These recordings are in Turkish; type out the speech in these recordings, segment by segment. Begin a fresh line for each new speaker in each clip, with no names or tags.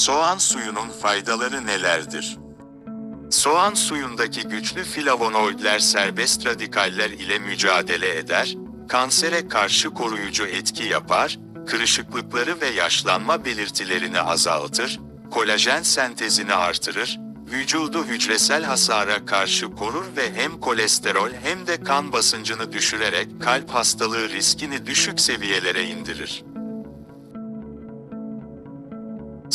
Soğan suyunun faydaları nelerdir? Soğan suyundaki güçlü flavonoidler serbest radikaller ile mücadele eder, kansere karşı koruyucu etki yapar, kırışıklıkları ve yaşlanma belirtilerini azaltır, kolajen sentezini artırır, vücudu hücresel hasara karşı korur ve hem kolesterol hem de kan basıncını düşürerek kalp hastalığı riskini düşük seviyelere indirir.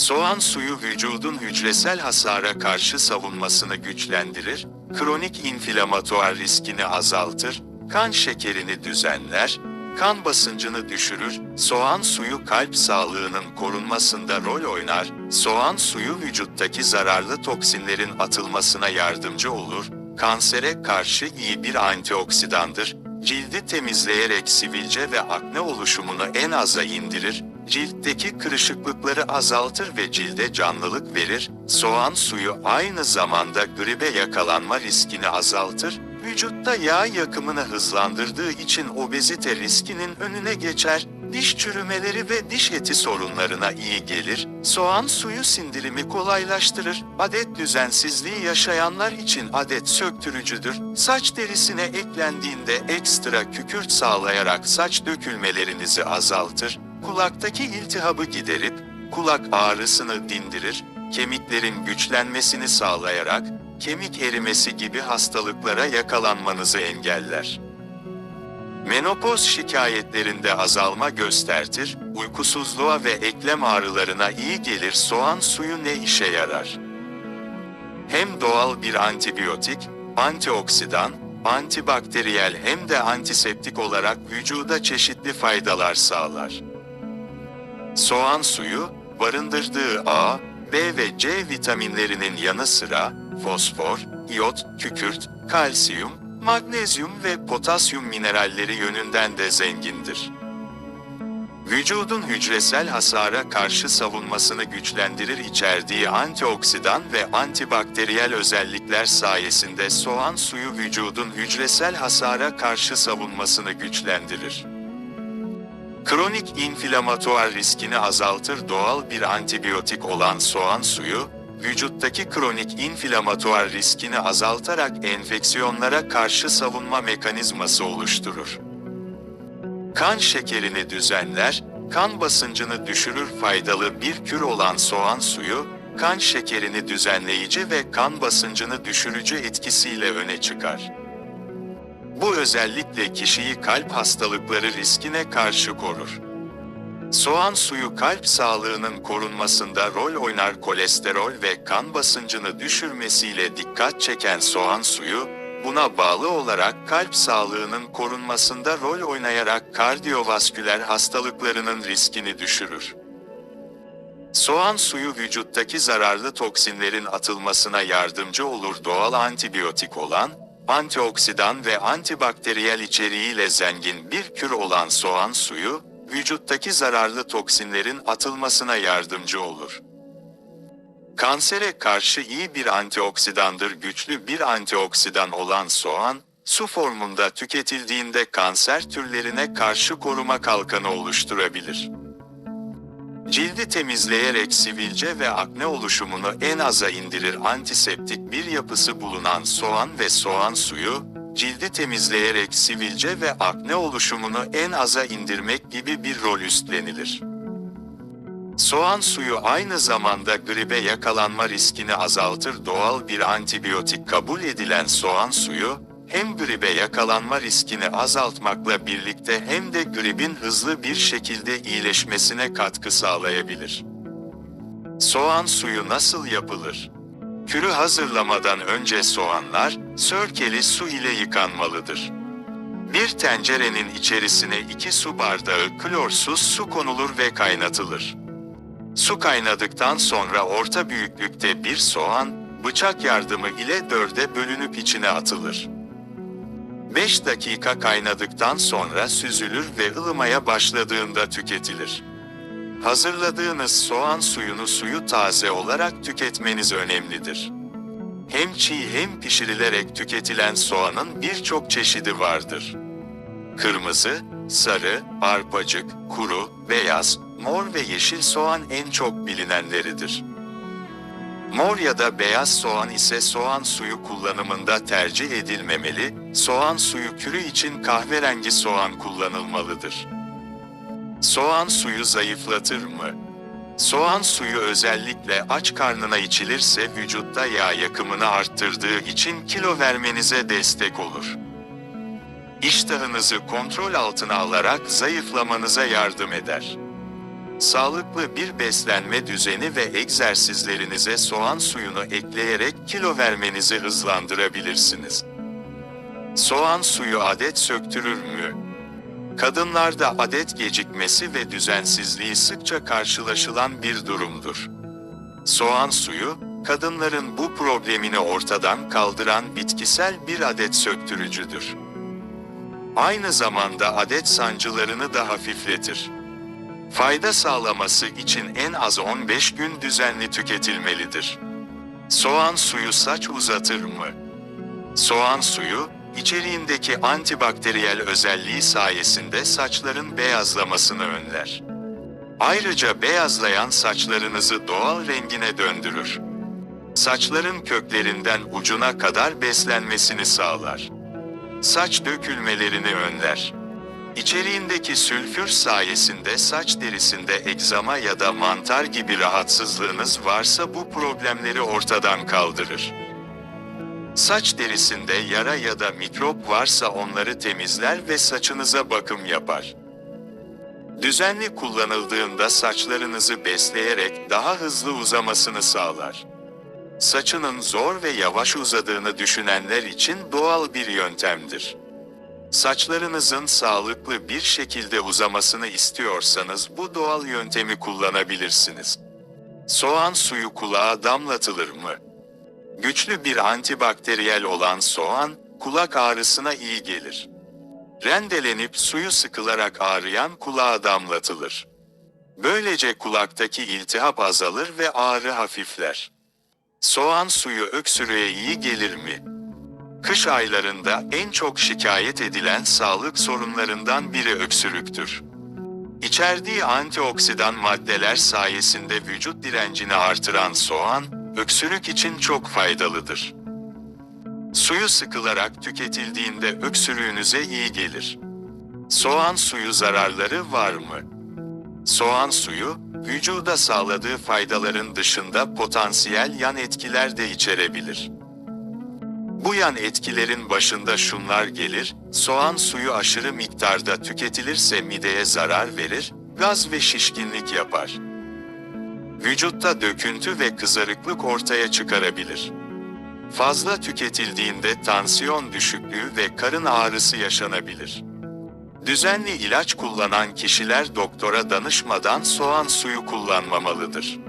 Soğan suyu vücudun hücresel hasara karşı savunmasını güçlendirir, kronik inflamatuar riskini azaltır, kan şekerini düzenler, kan basıncını düşürür, soğan suyu kalp sağlığının korunmasında rol oynar, soğan suyu vücuttaki zararlı toksinlerin atılmasına yardımcı olur, kansere karşı iyi bir antioksidandır, cildi temizleyerek sivilce ve akne oluşumunu en aza indirir, ciltteki kırışıklıkları azaltır ve cilde canlılık verir, soğan suyu aynı zamanda gribe yakalanma riskini azaltır, vücutta yağ yakımını hızlandırdığı için obezite riskinin önüne geçer, diş çürümeleri ve diş eti sorunlarına iyi gelir, soğan suyu sindirimi kolaylaştırır, adet düzensizliği yaşayanlar için adet söktürücüdür, saç derisine eklendiğinde ekstra kükürt sağlayarak saç dökülmelerinizi azaltır, kulaktaki iltihabı giderip, kulak ağrısını dindirir, kemiklerin güçlenmesini sağlayarak, kemik erimesi gibi hastalıklara yakalanmanızı engeller. Menopoz şikayetlerinde azalma göstertir, uykusuzluğa ve eklem ağrılarına iyi gelir soğan suyu ne işe yarar? Hem doğal bir antibiyotik, antioksidan, antibakteriyel hem de antiseptik olarak vücuda çeşitli faydalar sağlar. Soğan suyu, barındırdığı A, B ve C vitaminlerinin yanı sıra fosfor, iyot, kükürt, kalsiyum, magnezyum ve potasyum mineralleri yönünden de zengindir. Vücudun hücresel hasara karşı savunmasını güçlendirir içerdiği antioksidan ve antibakteriyel özellikler sayesinde soğan suyu vücudun hücresel hasara karşı savunmasını güçlendirir. Kronik inflamatuar riskini azaltır doğal bir antibiyotik olan soğan suyu, vücuttaki kronik inflamatuar riskini azaltarak enfeksiyonlara karşı savunma mekanizması oluşturur. Kan şekerini düzenler, kan basıncını düşürür faydalı bir kür olan soğan suyu, kan şekerini düzenleyici ve kan basıncını düşürücü etkisiyle öne çıkar. Bu özellikle kişiyi kalp hastalıkları riskine karşı korur. Soğan suyu kalp sağlığının korunmasında rol oynar kolesterol ve kan basıncını düşürmesiyle dikkat çeken soğan suyu, buna bağlı olarak kalp sağlığının korunmasında rol oynayarak kardiyovasküler hastalıklarının riskini düşürür. Soğan suyu vücuttaki zararlı toksinlerin atılmasına yardımcı olur doğal antibiyotik olan, antioksidan ve antibakteriyel içeriğiyle zengin bir kür olan soğan suyu, vücuttaki zararlı toksinlerin atılmasına yardımcı olur. Kansere karşı iyi bir antioksidandır güçlü bir antioksidan olan soğan, su formunda tüketildiğinde kanser türlerine karşı koruma kalkanı oluşturabilir. Cildi temizleyerek sivilce ve akne oluşumunu en aza indirir antiseptik bir yapısı bulunan soğan ve soğan suyu, cildi temizleyerek sivilce ve akne oluşumunu en aza indirmek gibi bir rol üstlenilir. Soğan suyu aynı zamanda gribe yakalanma riskini azaltır doğal bir antibiyotik kabul edilen soğan suyu, hem gribe yakalanma riskini azaltmakla birlikte hem de gribin hızlı bir şekilde iyileşmesine katkı sağlayabilir. Soğan suyu nasıl yapılır? Kürü hazırlamadan önce soğanlar, sörkeli su ile yıkanmalıdır. Bir tencerenin içerisine 2 su bardağı klorsuz su konulur ve kaynatılır. Su kaynadıktan sonra orta büyüklükte bir soğan, bıçak yardımı ile dörde bölünüp içine atılır. 5 dakika kaynadıktan sonra süzülür ve ılımaya başladığında tüketilir. Hazırladığınız soğan suyunu suyu taze olarak tüketmeniz önemlidir. Hem çiğ hem pişirilerek tüketilen soğanın birçok çeşidi vardır. Kırmızı, sarı, arpacık, kuru, beyaz, mor ve yeşil soğan en çok bilinenleridir. Mor ya da beyaz soğan ise soğan suyu kullanımında tercih edilmemeli, soğan suyu kürü için kahverengi soğan kullanılmalıdır. Soğan suyu zayıflatır mı? Soğan suyu özellikle aç karnına içilirse vücutta yağ yakımını arttırdığı için kilo vermenize destek olur. İştahınızı kontrol altına alarak zayıflamanıza yardım eder. Sağlıklı bir beslenme düzeni ve egzersizlerinize soğan suyunu ekleyerek kilo vermenizi hızlandırabilirsiniz. Soğan suyu adet söktürür mü? Kadınlarda adet gecikmesi ve düzensizliği sıkça karşılaşılan bir durumdur. Soğan suyu, kadınların bu problemini ortadan kaldıran bitkisel bir adet söktürücüdür. Aynı zamanda adet sancılarını da hafifletir. Fayda sağlaması için en az 15 gün düzenli tüketilmelidir. Soğan suyu saç uzatır mı? Soğan suyu, içeriğindeki antibakteriyel özelliği sayesinde saçların beyazlamasını önler. Ayrıca beyazlayan saçlarınızı doğal rengine döndürür. Saçların köklerinden ucuna kadar beslenmesini sağlar. Saç dökülmelerini önler. İçeriğindeki sülfür sayesinde saç derisinde egzama ya da mantar gibi rahatsızlığınız varsa bu problemleri ortadan kaldırır. Saç derisinde yara ya da mikrop varsa onları temizler ve saçınıza bakım yapar. Düzenli kullanıldığında saçlarınızı besleyerek daha hızlı uzamasını sağlar. Saçının zor ve yavaş uzadığını düşünenler için doğal bir yöntemdir. Saçlarınızın sağlıklı bir şekilde uzamasını istiyorsanız bu doğal yöntemi kullanabilirsiniz. Soğan suyu kulağa damlatılır mı? Güçlü bir antibakteriyel olan soğan, kulak ağrısına iyi gelir. Rendelenip suyu sıkılarak ağrıyan kulağa damlatılır. Böylece kulaktaki iltihap azalır ve ağrı hafifler. Soğan suyu öksürüğe iyi gelir mi? Kış aylarında en çok şikayet edilen sağlık sorunlarından biri öksürüktür. İçerdiği antioksidan maddeler sayesinde vücut direncini artıran soğan, öksürük için çok faydalıdır. Suyu sıkılarak tüketildiğinde öksürüğünüze iyi gelir. Soğan suyu zararları var mı? Soğan suyu, vücuda sağladığı faydaların dışında potansiyel yan etkiler de içerebilir. Bu yan etkilerin başında şunlar gelir, soğan suyu aşırı miktarda tüketilirse mideye zarar verir, gaz ve şişkinlik yapar. Vücutta döküntü ve kızarıklık ortaya çıkarabilir. Fazla tüketildiğinde tansiyon düşüklüğü ve karın ağrısı yaşanabilir. Düzenli ilaç kullanan kişiler doktora danışmadan soğan suyu kullanmamalıdır.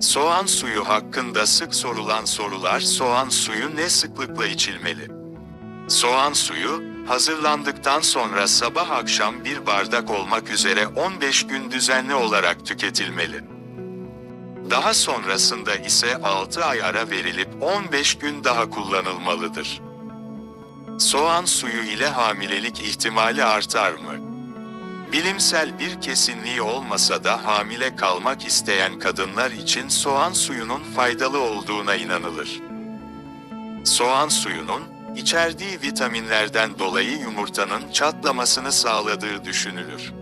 Soğan suyu hakkında sık sorulan sorular soğan suyu ne sıklıkla içilmeli? Soğan suyu, hazırlandıktan sonra sabah akşam bir bardak olmak üzere 15 gün düzenli olarak tüketilmeli. Daha sonrasında ise 6 ay ara verilip 15 gün daha kullanılmalıdır. Soğan suyu ile hamilelik ihtimali artar mı? Bilimsel bir kesinliği olmasa da hamile kalmak isteyen kadınlar için soğan suyunun faydalı olduğuna inanılır. Soğan suyunun, içerdiği vitaminlerden dolayı yumurtanın çatlamasını sağladığı düşünülür.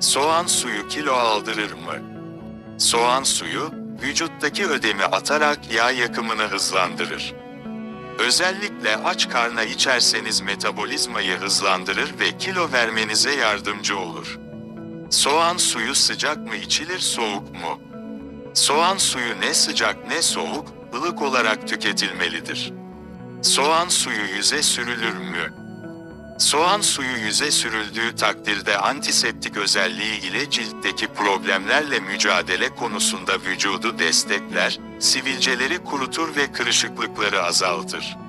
Soğan suyu kilo aldırır mı? Soğan suyu, vücuttaki ödemi atarak yağ yakımını hızlandırır. Özellikle aç karna içerseniz metabolizmayı hızlandırır ve kilo vermenize yardımcı olur. Soğan suyu sıcak mı içilir soğuk mu? Soğan suyu ne sıcak ne soğuk, ılık olarak tüketilmelidir. Soğan suyu yüze sürülür mü? Soğan suyu yüze sürüldüğü takdirde antiseptik özelliği ile ciltteki problemlerle mücadele konusunda vücudu destekler, sivilceleri kurutur ve kırışıklıkları azaltır.